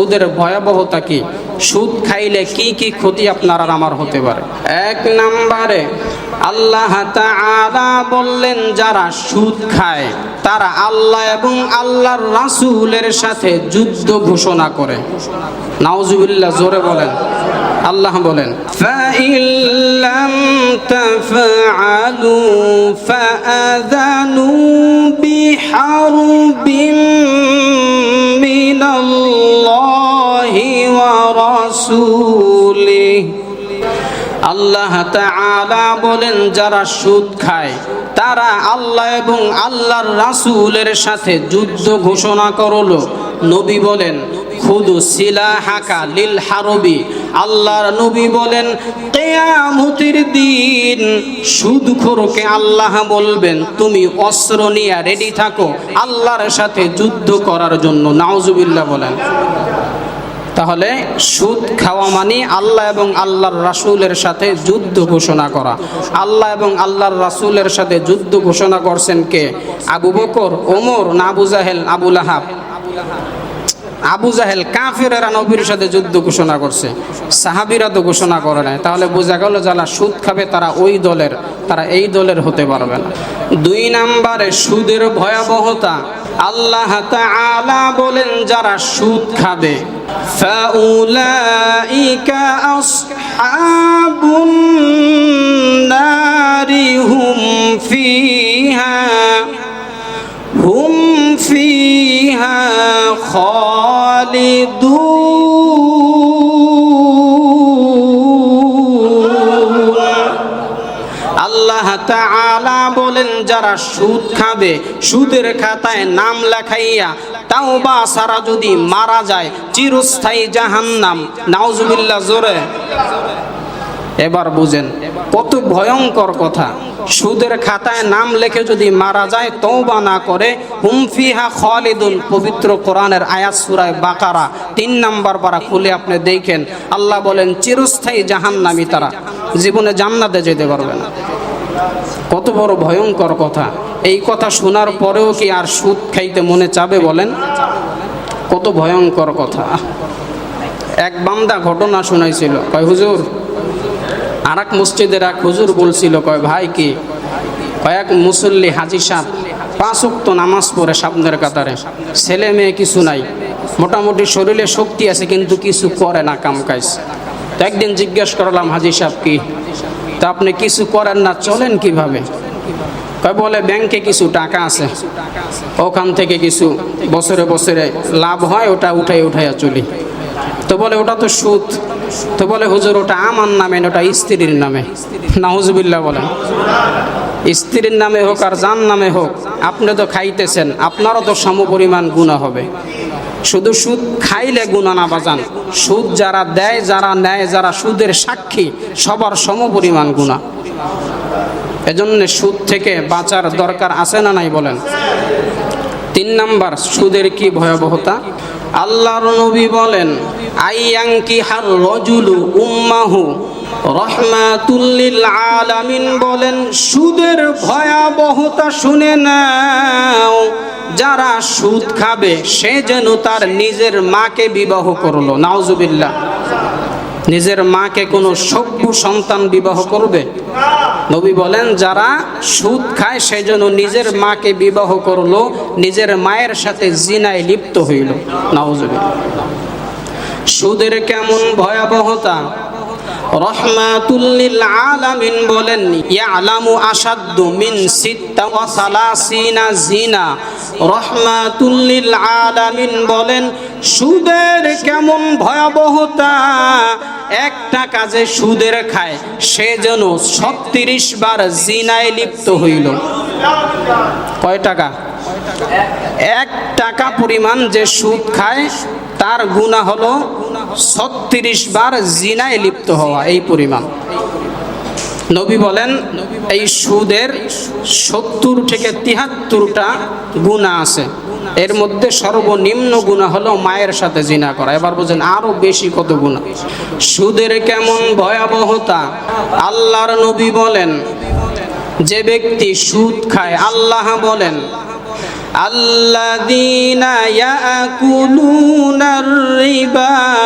সুদের ভয়াবহতা কি? সুদ খাইলে কি কি ক্ষতি আপনার আর আমার হতে পারে? এক নাম্বারে, আল্লাহ তাআলা বললেন, যারা সুদ খায়, তারা আল্লাহ এবং আল্লাহর রাসূলের সাথে যুদ্ধ ঘোষণা করে। নাউজুবিল্লাহ, জোরে বলেন। আল্লাহ বলেন, ফাইল্লাম তাফআলু ফাআযানু রাসূলি। আল্লাহ তাআলা বলেন, যারা সুদ খায়, তারা আল্লাহ এবং আল্লাহর রাসূলের সাথে যুদ্ধ ঘোষণা করল। নবী বলেন, খুদু সিলাহাকা লিল হারবি। আল্লাহর নবী বলেন, কেয়ামতির দিন সুদখোরকে আল্লাহ বলবেন, তুমি অস্ত্র নিয়ে রেডি থাকো আল্লাহর সাথে যুদ্ধ করার জন্য। নাউজুবিল্লাহ বলেন। তাহলে সুদ খাওয়া মানে আল্লাহ এবং আল্লাহর রাসূলের সাথে যুদ্ধ ঘোষণা করা। আল্লাহ এবং আল্লাহর রাসূলের সাথে যুদ্ধ ঘোষণা করছেন কে? আবু বকর, ওমর, না আবু জাহেল, আবু লাহাব। আবু জাহেল কাফেরেরা নবীর সাথে যুদ্ধ ঘোষণা করছে। সাহাবিরা তো ঘোষণা করে নাই। তাহলে বোঝা গেল যারা সুদ খাবে তারা ওই দলের, তারা এই দলের হতে পারবে না। দুই নাম্বারে সুদের ভয়াবহতা। আল্লাহ বলেন, যারা সুদ খাবে فأولئك أصحاب النار هم فيها هم فيها خالدون আল্লাহ তাআলা বলেন যারা সুদ খাবে সুদের খাতায় নাম লেখাইয়া তাওবা সারা যদি মারা যায় চিরস্থায়ী জাহান্নাম। নাউজুবিল্লাহ, জোরে। এবার বুঝেন, কত ভয়ঙ্কর কথা। সুদের খাতায় নাম লেখে যদি মারা যায় তৌবা না করে হুমফিহা খালিদুন, পবিত্র কোরআনের আয়াত সূরায় বাকারা। তিন নাম্বার পারা খুলে আপনি দেখেন, আল্লাহ বলেন, চিরস্থায়ী জাহান্নামী তারা। জীবনে জান্নাতে যেতে পারবে না। কত বড় ভয়ঙ্কর কথা। এই কথা শোনার পরেও কি আর সুদ খাইতে মনে চাবে বলেন? কত ভয়ঙ্কর কথা। এক বান্দা ঘটনা শোনাইছিল, কয়, হুজুর আর এক মসজিদের এক হুজুর বলছিল, কয়, ভাই কি? কয়েক মুসল্লি হাজি সাহ পাঁচ উক্ত নামাজ পড়ে সামনের কাতারে। ছেলে মেয়ে কিছু নাই। মোটামুটি শরীরে শক্তি আছে, কিন্তু কিছু করে না, কাম কাজ। তো একদিন জিজ্ঞেস করলাম, হাজি সাহেব কি? তা আপনি কিছু করেন না চলেন কীভাবে? বলে ব্যাংকে কিছু টাকা আছে। ওখান থেকে কিছু বছরে বছরে লাভ হয় ওটা উঠাই উঠাইয়া চলি। তো বলে ওটা তো সুদ। তো বলে হুজুর ওটা আমার নামে না, ওটা স্ত্রীর নামে। নাহুজুবিল্লাহ বলেন। স্ত্রীর নামে হোক আর যার নামে হোক আপনি তো খাইতেছেন আপনারও তো সমপরিমাণ গুণা হবে। শুধু সুদ খাইলে গুণা না বাজান। সুদ যারা দেয়, যারা নেয়, যারা সুদের সাক্ষী, সবার সম পরিমাণ গুণা এজন্য সুদ থেকে বাঁচার দরকার আছে না নাই বলেন? তিন নাম্বার, সুদের কি ভয়াবহতা? আল্লাহর নবী বলেন আইয়াঙ্কি হার রজুলু উম্মাহু। রহমাতুল্লিল আলামিন বলেন, সুদের ভয়াবহতা শুনে নাও। যারা সুদ খাবে, সে যেন তার নিজের মাকে বিবাহ করল। নাউজুবিল্লাহ। নিজের মাকে কোনো সভ্য সন্তান বিবাহ করবে? নবী বলেন, যারা সুদ খায় সেই জন্য নিজের মাকে বিবাহ করল, নিজের মায়ের সাথে জিনায় লিপ্ত হইল। নাউজুবিল্লাহ। সুদের কেমন ভয়াবহতা? রহমাতুল্লিল আলামিন বলেন, ইয়ালামু আসাদ্দু মিন সিত্তা ওয়া সালাসিনা জিনা রহমাতুল্লিল আলামিন বলেন, সুদের কেমন ভয়াবহতা। একটা কাজে সুদের খায়, সে যেন ছত্রিশ বার জিনায় লিপ্ত হইল। কয় টাকা? এক টাকা পরিমাণ যে সুদ খায়, তার গুণা হলো ছত্রিশ বার জিনায় লিপ্ত হওয়া এই পরিমাণ। নবী বলেন, এই সুদের সত্তর থেকে তিহাত্তরটা গুণা আছে। এর মধ্যে সর্বনিম্ন গুণা হলো মায়ের সাথে জিনা করা। এবার বোঝেন আরও বেশি কত গুণা। সুদের কেমন ভয়াবহতা? আল্লাহর নবী বলেন, যে ব্যক্তি সুদ খায়, আল্লাহ বলেন আল্লাহ আল্লাদিনা ইয়াকুলুনার রিবা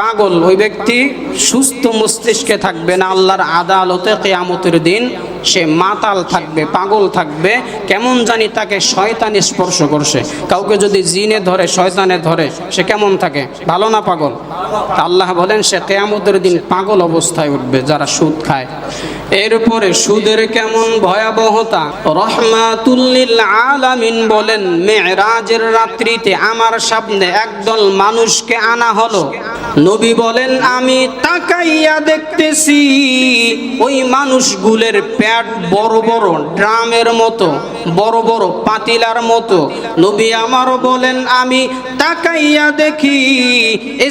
পাগল, ওই ব্যক্তি সুস্থ মস্তিষ্কে থাকবে না, আল্লাহর আদালতে কেয়ামতের দিন সে মাতাল থাকবে, পাগল থাকবে। কেমন জানি তাকে শয়তান স্পর্শ করছে। কাউকে যদি জিনে ধরে, শয়তানে ধরে, সে কেমন থাকে? ভালো না পাগল? আল্লাহ বলেন, সে কেয়ামতের দিন পাগল অবস্থায় উঠবে, যারা সুদ খায়। এরপরে সুদের কেমন ভয়াবহতা? রহমাতুল্লিল আলামিন বলেন মেরাজের রাত্রিতে আমার সামনে একদল মানুষকে আনা হলো। নবী বলেন, আমি তাকাইয়া দেখতেছি ওই মানুষগুলের প্যাট বড় বড়, ড্রামের মতো, বড় বড়, পাতিলার মতো। নবী আমারও বলেন, আমি তাকাইয়া দেখি,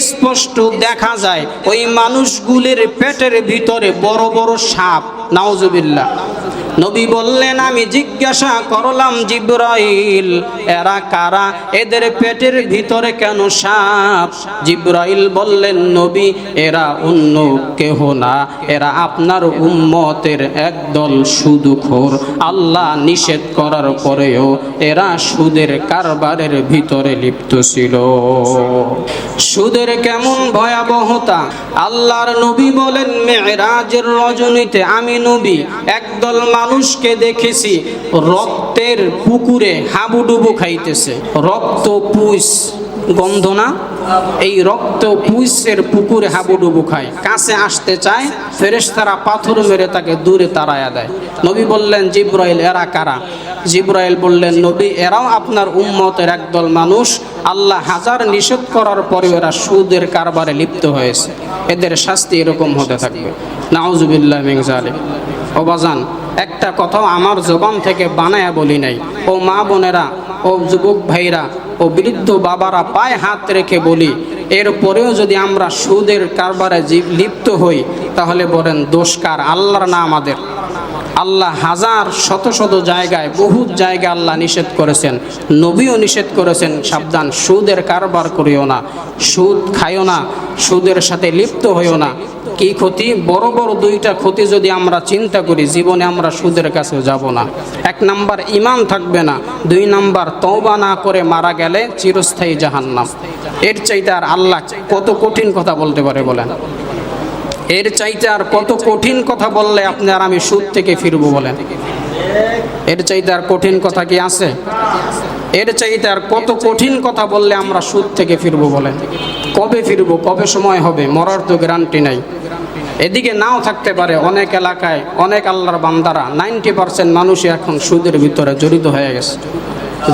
স্পষ্ট দেখা যায়, ওই মানুষগুলির পেটের ভিতরে বড় বড় সাপ। নাউজুবিল্লাহ। নবী বললেন, আমি জিজ্ঞাসা করলাম, জিব্রাইল, এরা কারা? এদের পেটের ভিতরে কেন সাপ? জিব্রাইল বললেন, নবী, এরা অন্য কেহ না। এরা আপনার উম্মতের একদল সুদখোর। আল্লাহ নিষেধ করার পরেও এরা সুদের কারবারের ভিতরে লিপ্ত ছিল। সুদের কেমন ভয়াবহতা। আল্লাহর নবী বলেন, মেয়েরাজের রজনীতে আমি নবী, একদল মানুষকে দেখেছি, রক্তের পুকুরে হাবুডুবু খাইতেছে। রক্ত পুষ, গন্ধ না? এই রক্ত পুষের পুকুরে হাবুডুবু খায়। কাছে আসতে চায়, ফেরেশতারা পাথর মেরে তাকে দূরে তাড়ায়া দেয়। নবী বললেন, জিব্রাইল, এরা কারা? জিব্রাইল বললেন, নবী, এরাও আপনার উম্মতের একদল মানুষ। আল্লাহ হাজার নিষেধ করার পরেও এরা সুদের কারবারে লিপ্ত হয়েছে। এদের শাস্তি এরকম হতে থাকবে। নাউজুবিল্লাহ মিন জালিম ও বাজান একটা কথাও আমার জবান থেকে বানায়া বলি নাই। ও মা বোনেরা, ও যুবক ভাইরা, ও বৃদ্ধ বাবারা পায়ে হাত রেখে বলি এরপরেও যদি আমরা সুদের কারবারে লিপ্ত হই, তাহলে বলেন দোষকার আল্লাহর না আমাদের। আল্লাহ হাজার, শত শত জায়গায় বহু জায়গায় আল্লাহ নিষেধ করেছেন। নবীও নিষেধ করেছেন, সাবধান, সুদের কারবার করিও না। সুদ খাইও না। সুদের সাথে লিপ্ত হইও না। কি ক্ষতি? বড় বড় দুইটা ক্ষতি যদি আমরা চিন্তা করি, জীবনে আমরা সুদের কাছে যাব না। এক নাম্বার ইমান থাকবে না। দুই নাম্বার তওবা না করে মারা গেলে চিরস্থায়ী জাহান্নাম। এর চাইতে আর আল্লাহ কত কঠিন কথা বলতে পারে বলেন? এর চাইতে আর কত কঠিন কথা বললে আপনি আর আমি সুদ থেকে ফিরবো বলেন? এর চাইতে আর কঠিন কথা কি আছে? এর চাইতে আর কত কঠিন কথা বললে আমরা সুদ থেকে ফিরবো বলেন? কবে ফিরবো? কবে সময় হবে? মরার তো গ্যারান্টি নাই। এদিকে নাও থাকতে পারে অনেক এলাকায় অনেক আল্লাহর বান্দারা। নাইনটি পার্সেন্ট মানুষই এখন সুদের ভিতরে জড়িত হয়ে গেছে।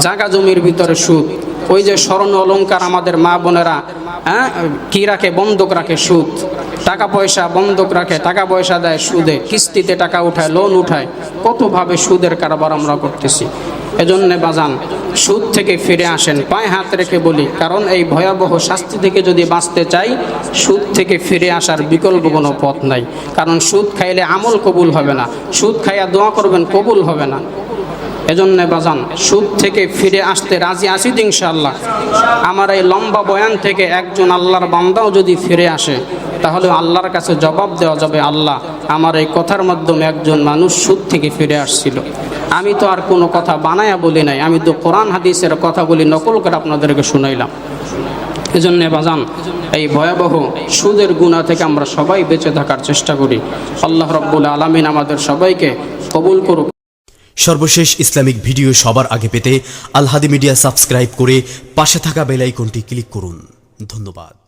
জাগা জমির ভিতরে সুদ। ওই যে স্মরণ অলঙ্কার আমাদের মা বোনেরা হ্যাঁ কি রাখে? বন্ধক রাখে সুদ। টাকা পয়সা বন্ধক রাখে, টাকা পয়সা দেয় সুদে। কিস্তিতে টাকা উঠায় লোন উঠায়। কতভাবে সুদের কারবার আমরা করতেছি? এজন্যে বাজান সুদ থেকে ফিরে আসেন। পায়ে হাত রেখে বলি, কারণ এই ভয়াবহ শাস্তি থেকে যদি বাঁচতে চাই, সুদ থেকে ফিরে আসার বিকল্প কোনো পথ নাই। কারণ সুদ খাইলে আমল কবুল হবে না, সুদ খাইয়া দোয়া করবেন কবুল হবে না। এজন্য বাজান, সুদ থেকে ফিরে আসতে রাজি আছি তো আমার এই লম্বা বয়ান থেকে একজন আল্লাহর বান্দাও যদি ফিরে আসে, তাহলে আল্লাহর কাছে জবাব দেওয়া যাবে, আল্লাহ, আমার এই কথার মাধ্যমে একজন মানুষ সুদ থেকে ফিরে আসছিল। আমি তো আর কোনো কথা বানায়া বলি নাই। আমি তো কোরআন হাদিসের কথাগুলি নকল করে আপনাদেরকে শুনাইলাম। এজন্য বাজান, এই ভয়াবহ সুদের গুণা থেকে আমরা সবাই বেঁচে থাকার চেষ্টা করি। আল্লাহ রব্বুল আলমিন আমাদের সবাইকে কবুল করুক। সর্বশেষ ইসলামিক ভিডিও সবার আগে পেতে আলহাদি মিডিয়া সাবস্ক্রাইব করে পাশে থাকা বেল আইকনটি ক্লিক করুন। ধন্যবাদ।